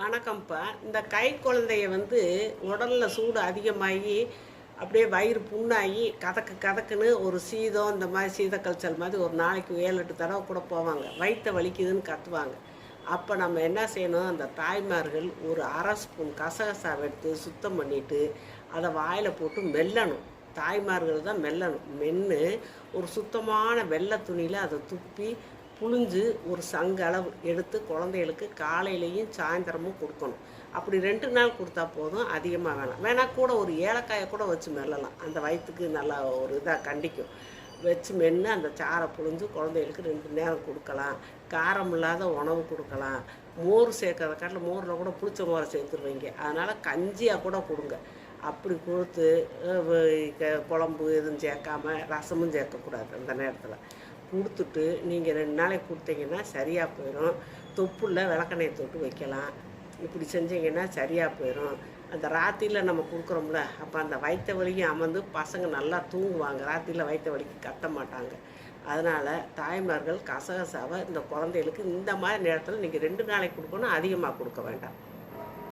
வணக்கம்ப்பா. இந்த கை குழந்தைய வந்து உடலில் சூடு அதிகமாகி அப்படியே வயிறு புண்ணாகி கதக்கு கதக்குன்னு ஒரு சீதம் இந்த மாதிரி சீதக்கல்ச்சல் மாதிரி ஒரு நாளைக்கு ஏழு எட்டு தடவை கூட போவாங்க. வயிற்ற வலிக்குதுன்னு கத்துவாங்க. அப்போ நம்ம என்ன செய்யணும்? அந்த தாய்மார்கள் ஒரு அரை ஸ்பூன் கசகசாவை எடுத்து சுத்தம் பண்ணிவிட்டு அதை வாயில் போட்டு மெல்லணும். தாய்மார்கள் தான் மெல்லணும். மென்று ஒரு சுத்தமான வெள்ளை துணியில் அதை துப்பி புழிஞ்சு ஒரு சங்கு அளவு எடுத்து குழந்தைகளுக்கு காலையிலையும் சாயந்தரமும் கொடுக்கணும். அப்படி ரெண்டு நாள் கொடுத்தா போதும் அதிகமாக வேணாம். வேணால் கூட ஒரு ஏலக்காயை கூட வச்சு மெல்லலாம். அந்த வயிற்றுக்கு நல்லா ஒரு இதாக கண்டிக்கும். வச்சு மென்று அந்த சாரை புழிஞ்சு குழந்தைகளுக்கு ரெண்டு நேரம் கொடுக்கலாம். காரம் இல்லாத உணவு கொடுக்கலாம். மோர் சேர்க்கறத காட்டில் மோரில் கூட புளிச்ச மோரை சேர்த்துருவீங்க. அதனால் கஞ்சியாக கூட கொடுங்க. அப்படி கொடுத்து குழம்பு எதுவும் சேர்க்காம ரசமும் சேர்க்கக்கூடாது அந்த நேரத்தில். கொடுத்துட்டு நீங்கள் ரெண்டு நாளைக்கு கொடுத்தீங்கன்னா சரியாக போயிடும் தொப்புள்ள விளக்கெண்ணெயை தொட்டு வைக்கலாம். இப்படி செஞ்சீங்கன்னா சரியாக போயிடும் அந்த ராத்திரியில் நம்ம கொடுக்குறோம்ல அப்போ அந்த வயிற்று வலியும் அமர்ந்து பசங்க நல்லா தூங்குவாங்க. ராத்திரியில் வயிற்று வலிக்கு கத்த மாட்டாங்க. அதனால் தாய்மார்கள் கசகசாவை இந்த குழந்தைகளுக்கு இந்த மாதிரி நேரத்தில் நீங்கள் ரெண்டு நாளைக்கு கொடுக்கணும் அதிகமாக கொடுக்க வேண்டாம்.